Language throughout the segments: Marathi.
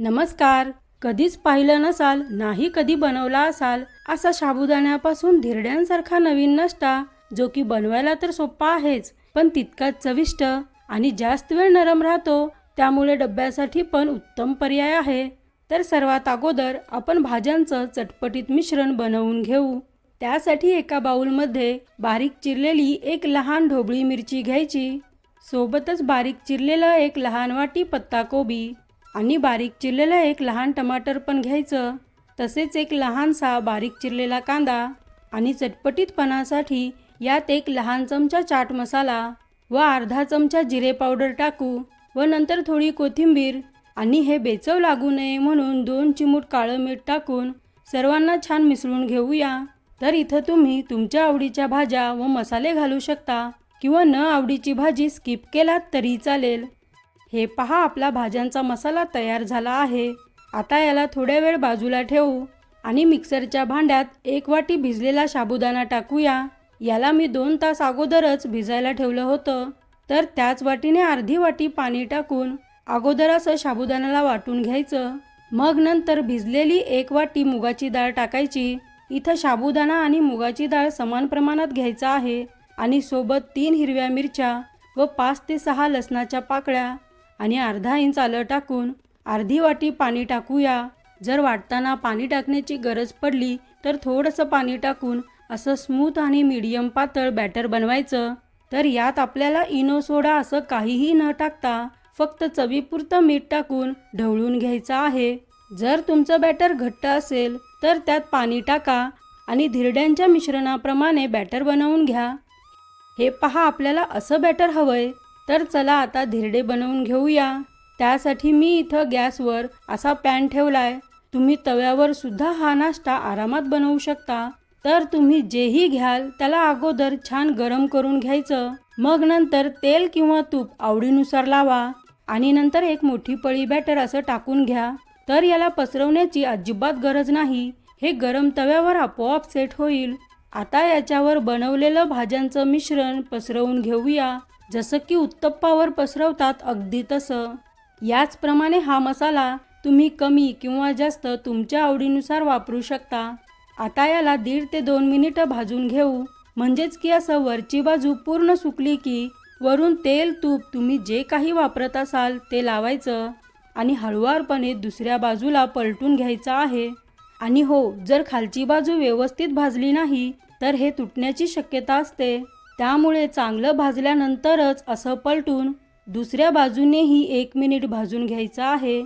नमस्कार. कधीच पाहिलं नसाल नाही कधी बनवला असाल असा साबुदाण्यापासून धिरड्यांसारखा नवीन नाश्ता जो की बनवायला तर सोपा आहेच पण तितकाच चविष्ट आणि जास्त वेळ नरम राहतो त्यामुळे डब्यासाठी पण उत्तम पर्याय आहे. तर सर्वात अगोदर आपण भाज्यांचं चटपटीत मिश्रण बनवून घेऊ. त्यासाठी एका बाऊलमध्ये बारीक चिरलेली एक लहान ढोबळी मिरची घ्यायची. सोबतच बारीक चिरलेलं एक लहान वाटी पत्ताकोबी. आणि बारीक चिरलेलं एक लहान टमाटर पण घ्यायचं. तसेच एक लहानसा बारीक चिरलेला कांदा आणि चटपटीतपणासाठी यात एक लहान चमचा चाट मसाला व अर्धा चमचा जिरे पावडर टाकू व नंतर थोडी कोथिंबीर आणि हे बेचव लागू नये म्हणून दोन चिमूट काळं मीठ टाकून सर्वांना छान मिसळून घेऊया. तर इथं तुम्ही तुमच्या आवडीच्या भाज्या व मसाले घालू शकता किंवा न आवडीची भाजी स्किप केलात तरी चालेल. हे पहा आपला भाज्यांचा मसाला तयार झाला आहे. आता याला थोड्या वेळ बाजूला ठेवू. आणि मिक्सरच्या भांड्यात एक वाटी भिजलेला साबुदाणा टाकूया. याला मी दोन तास अगोदरच भिजायला ठेवलं होतं. तर त्याच वाटीने अर्धी वाटी पाणी टाकून अगोदर असं साबुदाण्याला वाटून घ्यायचं. मग नंतर भिजलेली एक वाटी मुगाची डाळ टाकायची. इथं साबुदाणा आणि मुगाची डाळ समान प्रमाणात घ्यायचा आहे. आणि सोबत तीन हिरव्या मिरच्या व पाच ते सहा लसणाच्या पाकळ्या. आणि अर्धा इंच आलं टाकून अर्धी वाटी पाणी टाकूया. जर वाटताना पाणी टाकण्याची गरज पडली तर थोडंसं पाणी टाकून असं स्मूथ आणि मीडियम पातळ बॅटर बनवायचं. तर यात आपल्याला इनो सोडा असं काहीही न टाकता फक्त चवीपुरतं मीठ टाकून ढवळून घ्यायचं आहे. जर तुमचं बॅटर घट्ट असेल तर त्यात पाणी टाका आणि धिरड्यांच्या मिश्रणाप्रमाणे बॅटर बनवून घ्या. हे पहा आपल्याला असं बॅटर हवंय. तर चला आता धिरडे बनवून घेऊया. त्यासाठी मी इथं गॅसवर असा पॅन ठेवलाय. तुम्ही तव्यावर सुद्धा हा नाश्ता आरामात बनवू शकता. तर तुम्ही जेही घ्याल त्याला अगोदर छान गरम करून घ्यायचं. मग नंतर तेल किंवा तूप आवडीनुसार लावा आणि नंतर एक मोठी पळी बॅटर असं टाकून घ्या. तर याला पसरवण्याची अजिबात गरज नाही. हे गरम तव्यावर आपोआप सेट होईल. आता याच्यावर बनवलेलं भाज्यांचं मिश्रण पसरवून घेऊया. जसं की उत्तप्पावर पसरवतात अगदी तसं. याचप्रमाणे हा मसाला तुम्ही कमी किंवा जास्त तुमच्या आवडीनुसार वापरू शकता. आता याला दीड ते दोन मिनिटं भाजून घेऊ. म्हणजेच की असं वरची बाजू पूर्ण सुकली की वरून तेल तूप तुम्ही जे काही वापरत असाल ते लावायचं आणि हळुवारपणे दुसऱ्या बाजूला पलटून घ्यायचं आहे. आणि हो जर खालची बाजू व्यवस्थित भाजली नाही तर हे तुटण्याची शक्यता असते. त्यामुळे चांगलं भाजल्यानंतरच असं पलटून दुसऱ्या बाजूनेही एक मिनिट भाजून घ्यायचं आहे.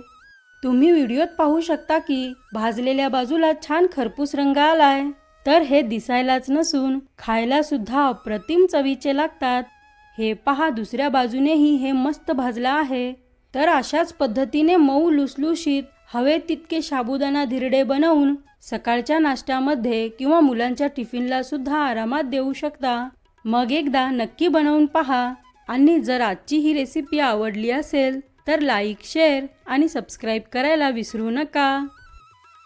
तुम्ही व्हिडिओत पाहू शकता की भाजलेल्या बाजूला छान खरपूस रंग आलाय. तर हे दिसायलाच नसून खायला सुद्धा अप्रतिम चवीचे लागतात. हे पहा दुसऱ्या बाजूनेही हे मस्त भाजलं आहे. तर अशाच पद्धतीने मऊ लुसलुशीत हवे तितके साबुदाणा धिरडे बनवून सकाळच्या नाश्त्यामध्ये किंवा मुलांच्या टिफिनला सुद्धा आरामात देऊ शकता. मग एकदा नक्की बनवून पहा. आणि जर आजची ही रेसिपी आवडली असेल तर लाईक शेअर आणि सबस्क्राईब करायला विसरू नका.